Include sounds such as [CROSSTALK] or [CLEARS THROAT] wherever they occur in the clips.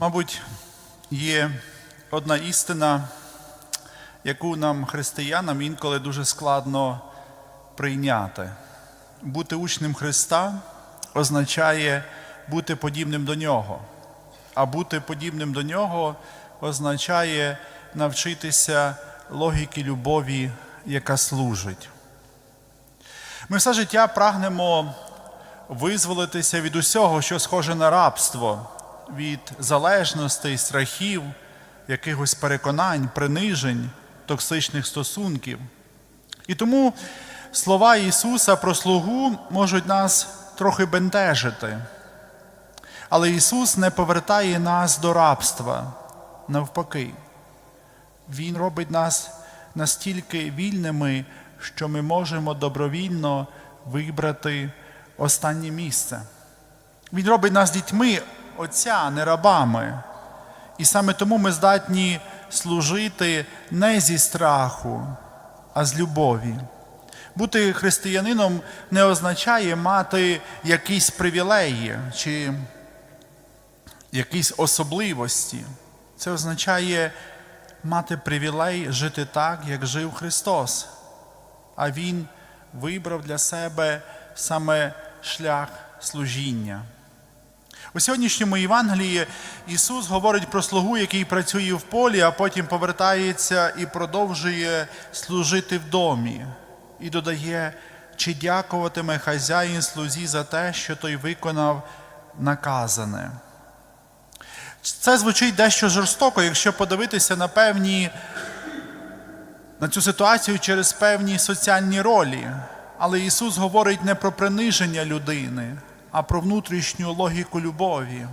Мабуть, є одна істина, яку нам, християнам, інколи дуже складно прийняти. Бути учнем Христа означає бути подібним до Нього, а бути подібним до Нього означає навчитися логіки любові, яка служить. Ми все життя прагнемо визволитися від усього, що схоже на рабство, від залежностей, страхів, якихось переконань, принижень, токсичних стосунків. І тому слова Ісуса про слугу можуть нас трохи бентежити. Але Ісус не повертає нас до рабства, навпаки. Він робить нас настільки вільними, що ми можемо добровільно вибрати останнє місце. Він робить нас дітьми Отця, не рабами. І саме тому ми здатні служити не зі страху, а з любові. Бути християнином не означає мати якісь привілеї чи якісь особливості. Це означає мати привілей жити так, як жив Христос. А Він вибрав для себе саме шлях служіння. У сьогоднішньому Євангелії Ісус говорить про слугу, який працює в полі, а потім повертається і продовжує служити в домі, і додає, чи дякуватиме хазяїн слузі за те, що той виконав наказане. Це звучить дещо жорстоко, якщо подивитися на певні на цю ситуацію через певні соціальні ролі. Але Ісус говорить не про приниження людини, а про внутрішню логіку любові.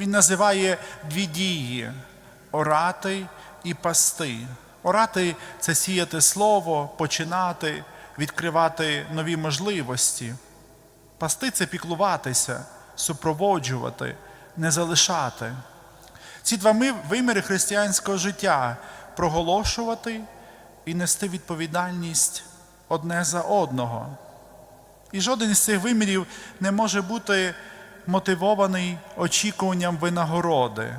Він називає дві дії орати і пасти. Орати це сіяти слово, починати, відкривати нові можливості. Пасти це піклуватися, супроводжувати, не залишати. Ці два виміри християнського життя проголошувати і нести відповідальність одне за одного. І жоден із цих вимірів не може бути мотивований очікуванням винагороди,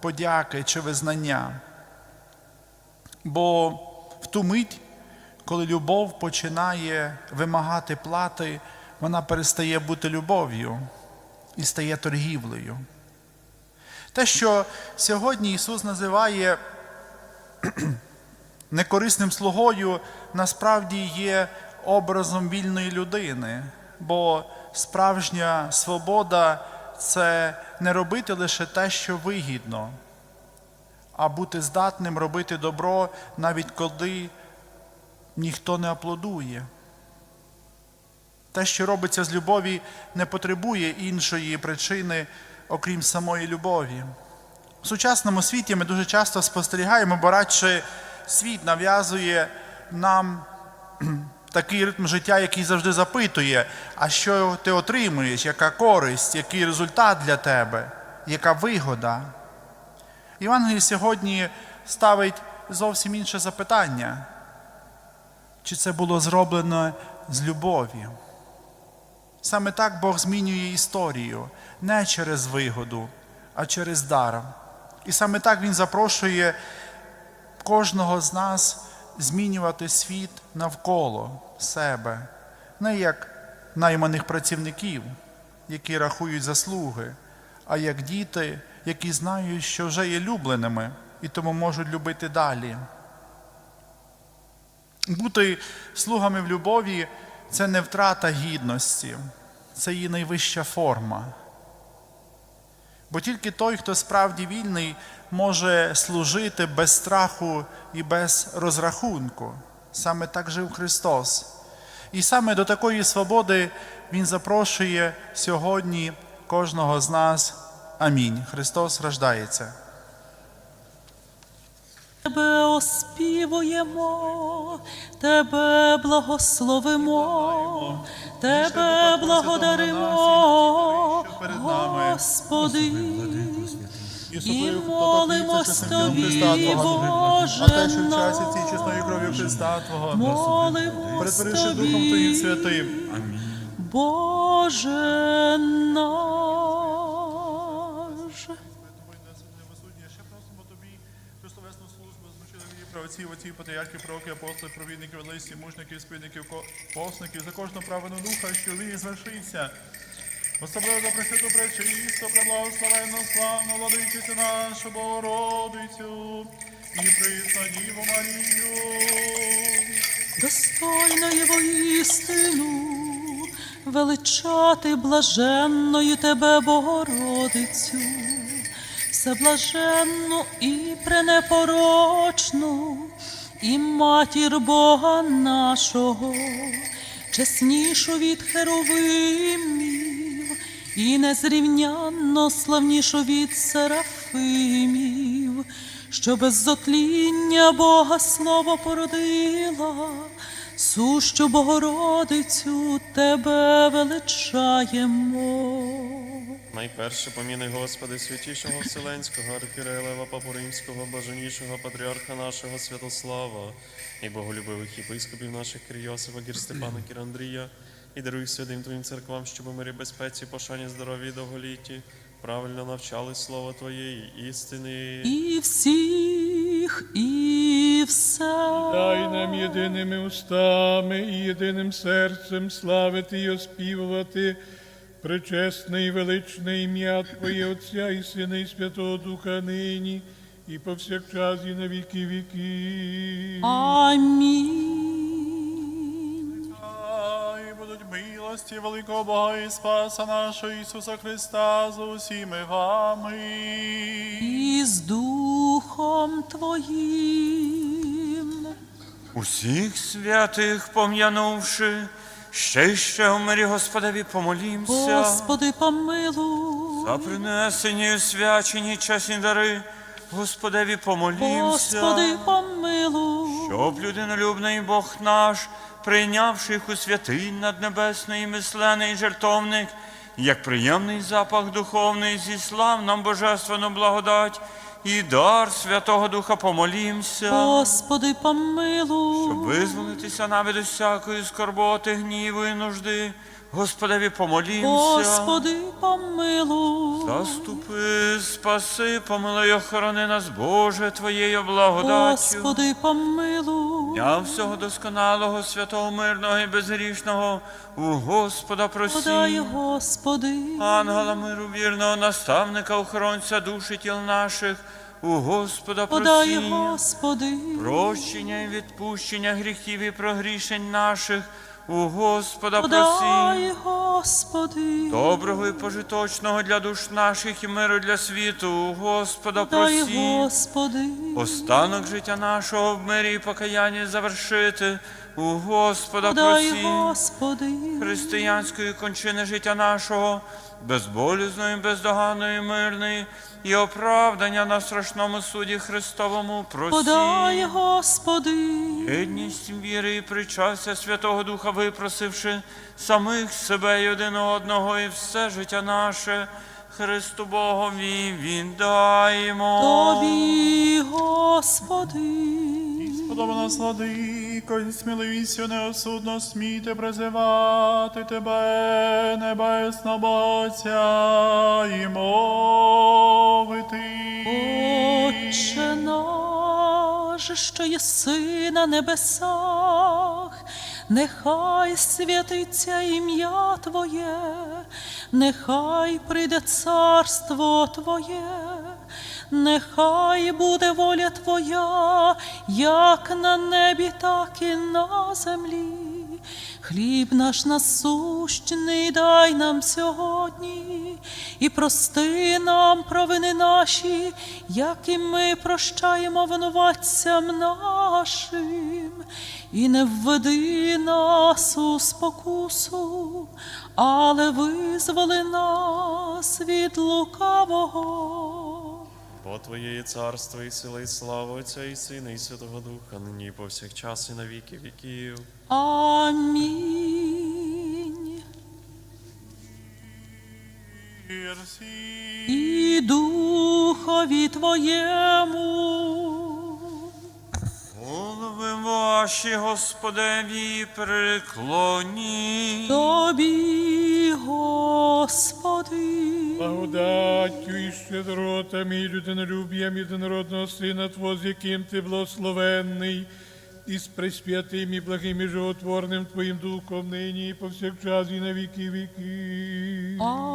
подяки чи визнання. Бо в ту мить, коли любов починає вимагати плати, вона перестає бути любов'ю і стає торгівлею. Те, що сьогодні Ісус називає [CLEARS THROAT] некорисним слугою, насправді є образом вільної людини, бо справжня свобода це не робити лише те, що вигідно, а бути здатним робити добро, навіть коли ніхто не аплодує. Те, що робиться з любові, не потребує іншої причини, окрім самої любові. У сучасному світі ми дуже часто спостерігаємо, бо радше світ нав'язує нам такий ритм життя, який завжди запитує, а що ти отримуєш, яка користь, який результат для тебе, яка вигода. Євангелій сьогодні ставить зовсім інше запитання. Чи це було зроблено з любові? Саме так Бог змінює історію не через вигоду, а через дар. І саме так Він запрошує кожного з нас змінювати світ навколо себе, не як найманих працівників, які рахують заслуги, а як діти, які знають, що вже є любленими і тому можуть любити далі. Бути слугами в любові це не втрата гідності, це її найвища форма. Бо тільки той, хто справді вільний, може служити без страху і без розрахунку. Саме так жив Христос. І саме до такої свободи Він запрошує сьогодні кожного з нас. Амінь. Христос рождається. Тебе оспівуємо, Тебе благословимо, Тебе благодаримо, Господи, і молимось Тобі, Боже А те, що в часі цієї чесної крові Христа Твого, перетворивши Духом Твоїм святим. Боже наш. Про отців, патріархів, пророки, апостолів, провідників, лисів, мужників, спільників, посників, за кожну правину духа, що він звершився. Особливо за Пресвяту Пречисту, преблагословенну, славну владичицю нашу Богородицю і Діву Марію. Достойно є воістину величати блаженною тебе, Богородицю, всеблаженну і пренепорочну, і матір Бога нашого, чеснішу від херовимів, і незрівнянно славнішу від серафимів, що без зотління Бога слово породила, сущу Богородицю тебе величаємо. Найперше поміни Господи, святішого Вселенського, архірея Лева Папу Римського, блаженнішого патріарха нашого Святослава, і боголюбивих єпископів наших Кир Йосифа, Кір Степана, Кір Андрія, і даруй святим Твоїм церквам, щоб у мирі безпеці, пошані здоров'я і довголітті, правильно навчали Слово Твоє і істини. І всіх, і все. Дай нам єдиними устами і єдиним серцем славити і оспівувати пречесне і величне ім'я Твоє Отця і Сина, і Святого Духа нині, і повсякчас, і на віки віки. Амінь. Хай будуть милості великого Бога і Спаса нашого Ісуса Христа з усіми вами. І з Духом Твоїм. Усіх святих пом'янувши, ще ще в мирі Господеві помолімся. Господи, помилуй. За принесені і свячені чесні дари, Господеві помолімся. Господи, помилуй. Щоб людинолюбний Бог наш, прийнявши їх у святий наднебесний мислений жертовник, як приємний запах духовний, зіслав нам божественну благодать і дар Святого Духа помолімся. Господи, помилуй. Щоб визволитися навіть усякої скорботи, гніву і нужди, Господеві помолімся. Господи, помилуй. Заступи, спаси, помилуй, охорони нас, Боже, Твоєю благодаттю. Господи, помилуй. Я всього досконалого, святого, мирного і безгрішного у Господа Подай. Господи. Ангела миру вірного, наставника, охоронця душі тіл наших, у Господа Подай, просім. Господи. Прощення і відпущення гріхів і прогрішень наших у Господа просім. Господи. Доброго і пожиточного для душ наших і миру для світу у Господа просім. Господи. Останок життя нашого в мирі і покаянні завершити у Господа просім. Господи. Християнської кончини життя нашого, безболізної, бездоганної, мирної і оправдання на страшному суді Христовому Подай. Господи. Єдність віри і причастя Святого Духа випросивши самих себе і один одного, і все життя наше Христу Богові віддаємо. Тобі, Господи. Подоба нас, владико, і сміливістю неосудно сміти призивати тебе, небесна Богця, і мовити. Отче наш, що єси на небесах, нехай святиться ім'я Твоє, нехай прийде царство Твоє, нехай буде воля Твоя, як на небі, так і на землі. Хліб наш насущний дай нам сьогодні, і прости нам провини наші, як і ми прощаємо винуватцям нашим, і не введи нас у спокусу, але визволи нас від лукавого. Бо Твоє є царство і сила, і слава Отця і Сина, і Святого Духа, нині і повсякчас, і на віки віків. Амінь. І духові Твоєму. Ваші, Господеві, преклоніть. Тобі, Господи. Благодаттю і щедротами, і людинолюбієм єдинородного Сина Твого, з яким ти благословенний, і з пресвятим і благим і животворним Твоїм Духом нині і повсякчас і на віки віки. Амінь.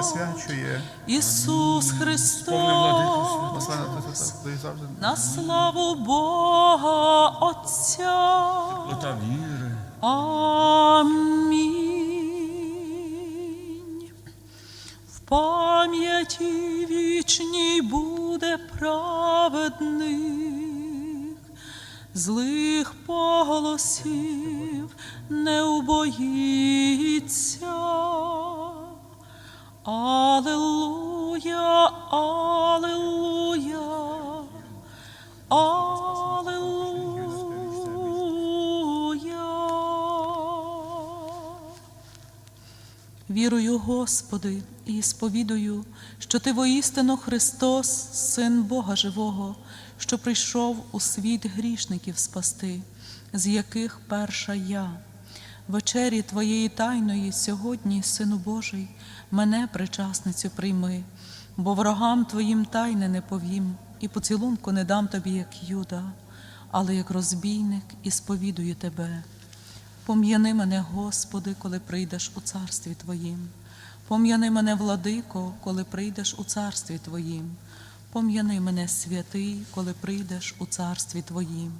Освячує. Ісус Христос, на славу Бога Отця. Амінь. В пам'яті вічній буде праведних, злих поголосів не убоїться. Господи, і сповідую, що Ти воістину Христос, Син Бога Живого, що прийшов у світ грішників спасти, з яких перша я. Вечері Твоєї тайної сьогодні, Сину Божий, мене причасницю прийми, бо ворогам Твоїм тайне не повім, і поцілунку не дам тобі, як Юда, але як розбійник і сповідую Тебе. Пом'яни мене, Господи, коли прийдеш у царстві Твоїм. Пом'яни мене, владико, коли прийдеш у царстві Твоїм. Пом'яни мене, святий, коли прийдеш у царстві Твоїм.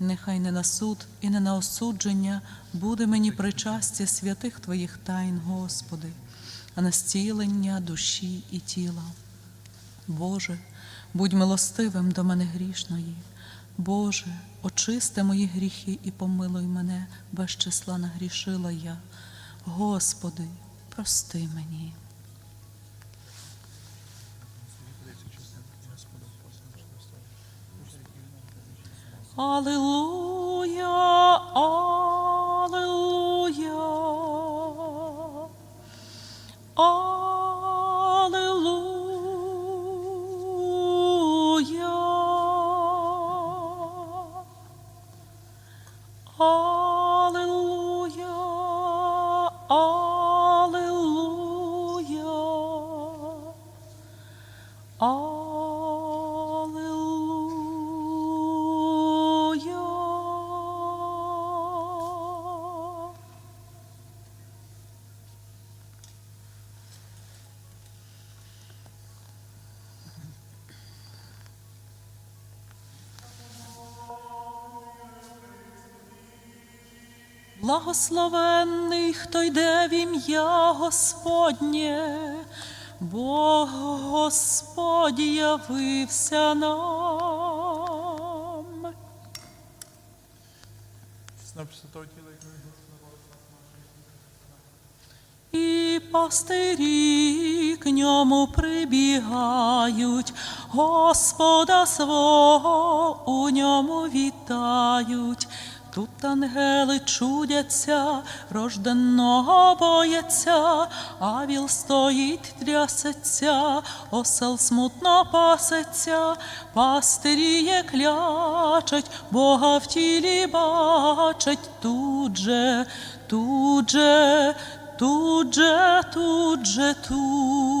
Нехай не на суд і не на осудження буде мені причастя святих Твоїх тайн, Господи, а на зцілення душі і тіла. Боже, будь милостивим до мене грішної. Боже, очисти мої гріхи і помилуй мене, без числа нагрішила я. Господи, прости мені. Аллилуйя, Благословенний, хто йде в ім'я Господнє, Бог Господь явився нам. І пастирі к ньому прибігають, Господа свого у ньому вітають. Тут ангели чудяться, рожденного бояться, а віл стоїть, трясеться, осел смутно пасеться, пастиріє клячуть, Бога в тілі бачать тут же, тут же, тут же, тут же, тут.